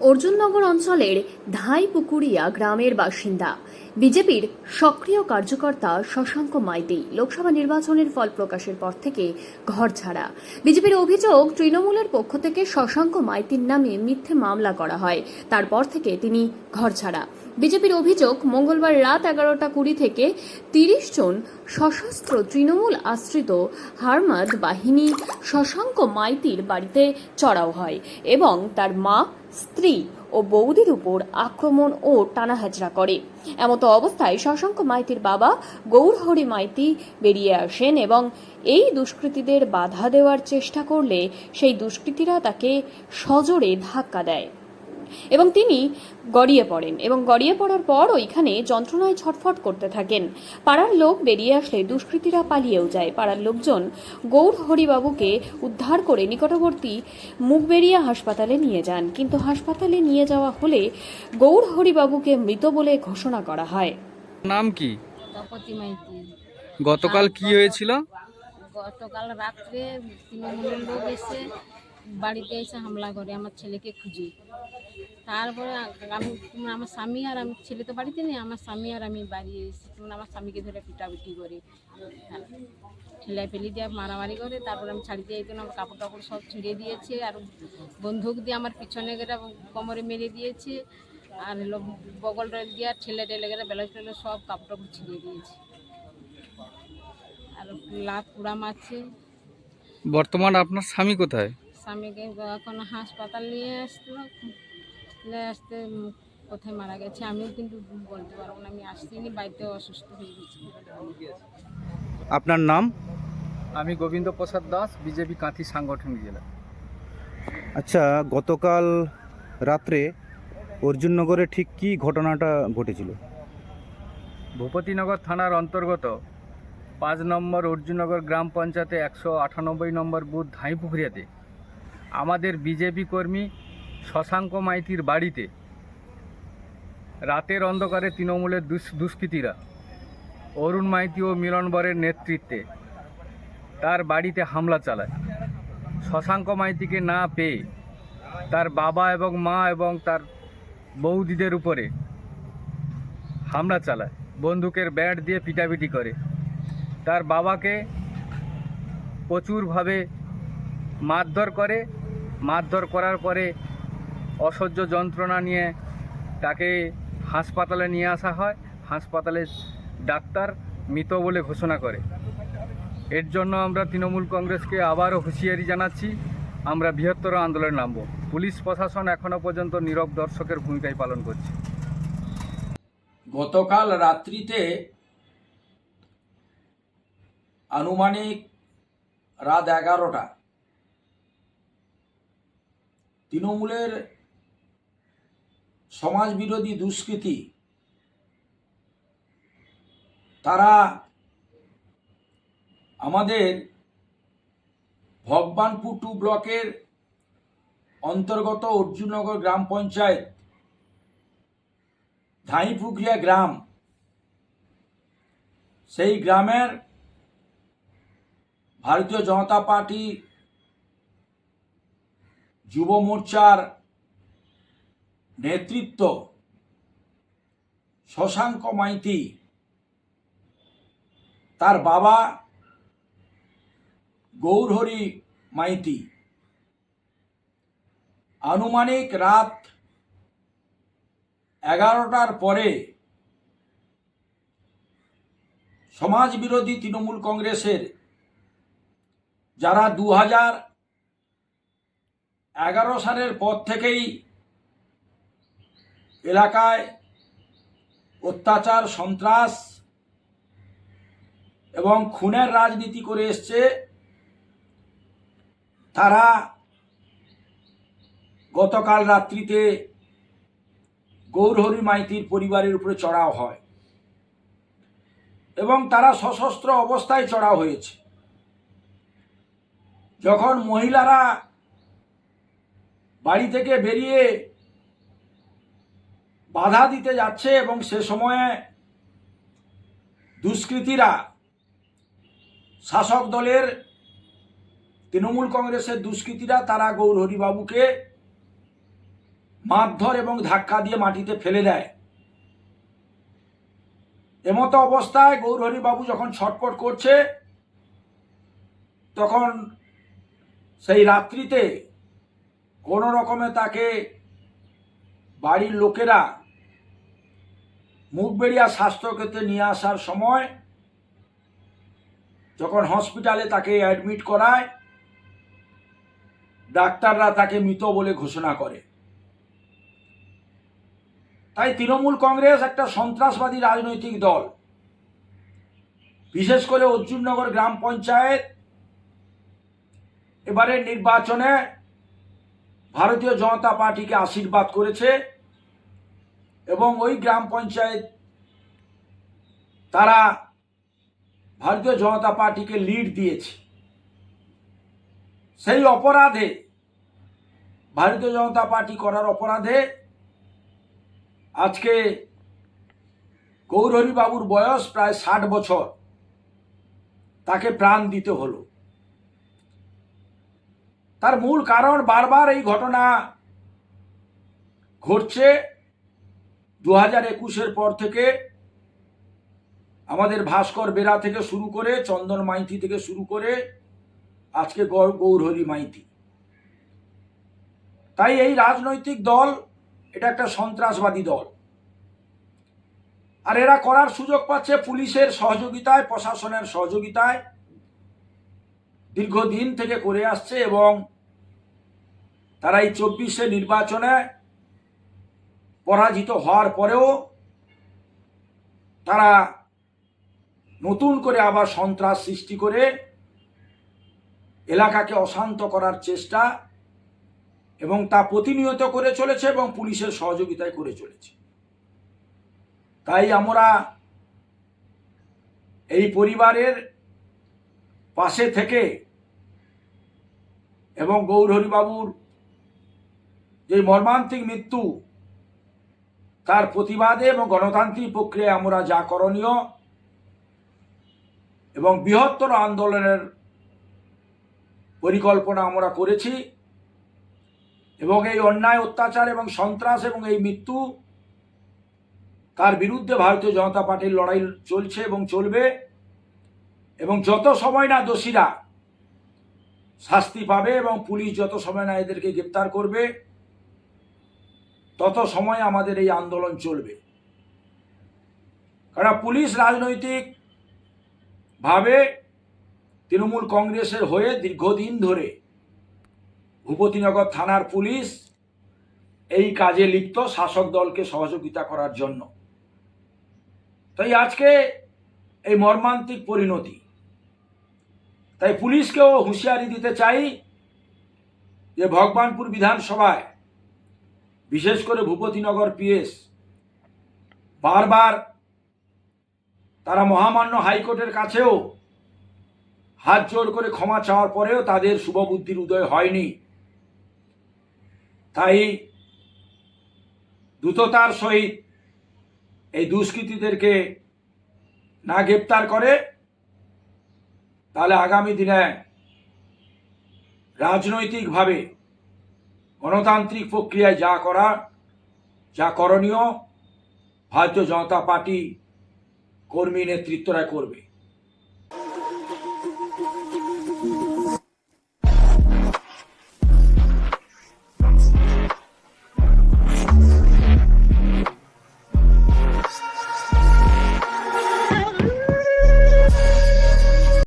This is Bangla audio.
অর্জুননগর অঞ্চলের ধাইপুকুরিয়া গ্রামের বাসিন্দা। বিজেপির সক্রিয় কার্যকর্তা শশাঙ্ক মাইতি লোকসভা নির্বাচনের ফল প্রকাশের পর থেকে ঘর ছাড়া। বিজেপির অভিযোগ, তৃণমূলের পক্ষ থেকে শশাঙ্ক মাইতির নামে মিথ্যে মামলা করা হয়। তারপর থেকে তিনি ঘর ছাড়া। বিজেপির অভিযোগ, মঙ্গলবার রাত এগারোটা কুড়ি থেকে তিরিশ জন সশস্ত্র তৃণমূল আশ্রিত হারমাদ বাহিনী শশাঙ্ক মাইতির বাড়িতে চড়াও হয় এবং তার মা, স্ত্রী ও বৌদির উপর আক্রমণ ও টানাহেচড়া করে। এমতো অবস্থায় শশাঙ্ক মাইতির বাবা গৌরহরি মাইতি বেরিয়ে আসেন এবং এই দুষ্কৃতীদের বাধা দেওয়ার চেষ্টা করলে সেই দুষ্কৃতীরা তাকে সজোরে ধাক্কা দেয়। এবং তিনি গড়িয়ে পড়েন এবং গড়িয়ে পড়ার পর ওইখানে যন্ত্রণায় ছটফট করতে থাকেন। পাড়ার লোক বেরিয়ে আসলে দুষ্কৃতীরা পালিয়েও যায়। পাড়ার লোকজন গৌর হরিবাবুকে উদ্ধার করে নিকটবর্তী মুখবেরিয়া হাসপাতালে নিয়ে যান। কিন্তু হাসপাতালে নিয়ে যাওয়া হলে গৌর হরিবাবুকে মৃত বলে ঘোষণা করা হয়। নাম কি? গতকাল কি হয়েছিল? গতকাল রাত্রে তৃণমূলের লোক এসে বাড়িতে এসে হামলা করে, আমার ছেলেকে খুঁজে। তারপরে আমি তোমরা আমার স্বামী আর আমি, ছেলে তো বাড়িতে নেই, আমার স্বামী আর আমি বাড়ি এসে তোমরা আমার স্বামীকে ধরে পিটাপিটি করে ঠেলাই ফেলি দিয়ে মারামারি করে, তারপরে আমি ছাড়িতে যেত আমার কাপড় টাপড় সব ছিঁড়ে দিয়েছে, আর বন্দুক দিয়ে আমার পিছনে গেলে কোমরে মেরে দিয়েছে, আর হলো বগল বগলটা দিয়ে ঠেলে ঠেলে গেলে বেলা টেলে সব কাপড় টাপড় ছিঁড়ে দিয়েছে। আর লাত পুড়া মারছে বর্তমান আপনার স্বামী কোথায়? স্বামীকে এখন হাসপাতাল নিয়ে আসলো নিয়ে আসতে কোথায় মারা গেছে আমিও কিন্তু বলতে পারব না আমি আসছিনি বাড়িতে অসুস্থ হয়ে গেছি। আপনার নাম? আমি গোবিন্দ প্রসাদ দাস বিজেপি কাঁথি সাংগঠনিক জেলা। আচ্ছা গতকাল রাত্রে অর্জুননগরে ঠিক কি ঘটনাটা ঘটেছিল? ভূপতিনগর থানার অন্তর্গত পাঁচ নম্বর অর্জুনগর গ্রাম পঞ্চায়েতে একশো আটানব্বই নম্বর বুথ ধাইপুকুরিয়াতে আমাদের বিজেপি কর্মী শশাঙ্ক মাইতির বাড়িতে রাতের অন্ধকারে তৃণমূলের দুষ, দুষ্কৃতীরা অরুণ মাইতি ও মিলন বরের নেতৃত্বে তার বাড়িতে হামলা চালায়। শশাঙ্ক মাইতিকে না পেয়ে তার বাবা এবং মা এবং তার বৌদিদের উপরে হামলা চালায়। বন্দুকের ব্যাট দিয়ে পিটাপিটি করে। তার বাবাকে প্রচুরভাবে মারধর করে মারধর করার পরে অসহ্য যন্ত্রণা নিয়ে তাকে হাসপাতালে নিয়ে আসা হয়। হাসপাতালে ডাক্তার মৃত বলে ঘোষণা করে। এর জন্য আমরা তৃণমূল কংগ্রেসকে আবারও হুঁশিয়ারি জানাচ্ছি, আমরা বৃহত্তর আন্দোলনে নামব। পুলিশ প্রশাসন এখনও পর্যন্ত নীরব দর্শকের ভূমিকাই পালন করছে। গতকাল রাত্রিতে আনুমানিক রাত এগারোটা তৃণমূলের সমাজবিরোধী দুষ্কৃতী, তারা আমাদের ভগবানপুর টু ব্লকের অন্তর্গত অর্জুননগর গ্রাম পঞ্চায়েত, ধাইপুকুরিয়া গ্রাম, সেই গ্রামের ভারতীয় জনতা পার্টি যুব মোর্চার নেতৃত্ব শশাঙ্ক মাইতি, তার বাবা গৌরহরি মাইতি। আনুমানিক রাত এগারোটার পরে সমাজবিরোধী তৃণমূল কংগ্রেসের যারা দু হাজার এগারো সালের পর থেকেই এলাকায় অত্যাচার, সন্ত্রাস এবং খুনের রাজনীতি করে এসছে। তারা গতকাল রাত্রিতে গৌরহরি মাইতির পরিবারের উপরে চড়াও হয় এবং তারা সশস্ত্র অবস্থায় চড়াও হয়েছে। যখন মহিলারা বাড়ি থেকে বেরিয়ে বাধা দিতে যাচ্ছে এবং সে সময়ে দুষ্কৃতীরা শাসক দলের তৃণমূল কংগ্রেসের দুষ্কৃতীরা তারা গৌরহরিবাবুকে মারধর এবং ধাক্কা দিয়ে মাটিতে ফেলে দেয়। এমতো অবস্থায় গৌরহরি বাবু যখন ছটপট করছে, তখন সেই রাত্রিতে কোনো রকমে তাকে বাড়ির লোকেরা মুখবেড়িয়া স্বাস্থ্যকেন্দ্রে নিয়ে আসার সময় যখন হসপিটালে তাকে অ্যাডমিট করায়, ডাক্তাররা তাকে মৃত বলে ঘোষণা করে। তাই তৃণমূল কংগ্রেস একটা সন্ত্রাসবাদী রাজনৈতিক দল। বিশেষ করে অর্জুননগর গ্রাম পঞ্চায়েত, এবারের নির্বাচনে ভারতীয় জনতা পার্টিকে আশীর্বাদ করেছে এবং ওই গ্রাম পঞ্চায়েত তারা ভারতীয় জনতা পার্টিকে লিড দিয়েছে। সেই অপরাধে, ভারতীয় জনতা পার্টি করার অপরাধে আজকে গৌরহরি বাবুর বয়স প্রায় ষাট বছর। তাকে প্রাণ দিতে হলো। তার মূল কারণ বারবার এই ঘটনা ঘটছে দু হাজার একুশের পর থেকে। আমাদের ভাস্কর বেরা থেকে শুরু করে, চন্দন মাইতি থেকে শুরু করে, আজকে গৌরহরি মাইতি। তাই এই রাজনৈতিক দল এটা একটা সন্ত্রাসবাদী দল। আর এরা করার সুযোগ পাচ্ছে পুলিশের সহযোগিতায়, প্রশাসনের সহযোগিতায়। দীর্ঘদিন থেকে করে আসছে এবং তারা এই চব্বিশে নির্বাচনে পরাজিত হওয়ার পরেও তারা নতুন করে আবার সন্ত্রাস সৃষ্টি করে এলাকাকে অশান্ত করার চেষ্টা এবং তা প্রতিনিয়ত করে চলেছে এবং পুলিশের সহযোগিতায় করে চলেছে। তাই আমরা এই পরিবারের পাশে থেকে এবং গৌরহরিবাবুর যে মর্মান্তিক মৃত্যু, তার প্রতিবাদে এবং গণতান্ত্রিক প্রক্রিয়ায় আমরা যা করণীয় এবং বৃহত্তর আন্দোলনের পরিকল্পনা আমরা করেছি এবং এই অন্যায়, অত্যাচার এবং সন্ত্রাস এবং এই মৃত্যু তার বিরুদ্ধে ভারতীয় জনতা পার্টির লড়াই চলছে এবং চলবে এবং যত সময় না দোষীরা শাস্তি পাবে এবং পুলিশ যত সময় না এদেরকে গ্রেপ্তার করবে তত সময় আমাদের এই আন্দোলন চলবে। কারণ পুলিশ রাজনৈতিক ভাবে তৃণমূল কংগ্রেসের হয়ে দীর্ঘদিন ধরে ভূপতিনগর থানার পুলিশ এই কাজে লিপ্ত শাসক দলকে সহযোগিতা করার জন্য। তাই আজকে এই মর্মান্তিক পরিণতি। তাই পুলিশকেও হুঁশিয়ারি দিতে চাই যে ভগবানপুর বিধানসভায় বিশেষ করে ভূপতিনগর পিএস, বারবার তারা মহামান্য হাইকোর্টের কাছেও হাত জোর করে ক্ষমা চাওয়ার পরেও তাদের শুভবুদ্ধির উদয় হয়নি। তাই দ্রুততার সহিত এই দুষ্কৃতীদেরকে না গ্রেপ্তার করে, তাহলে আগামী দিনে রাজনৈতিকভাবে গণতান্ত্রিক প্রক্রিয়ায় যা করা যা করণীয় ভারতীয় জনতা পার্টি কর্মী নেতৃত্বরা করবে।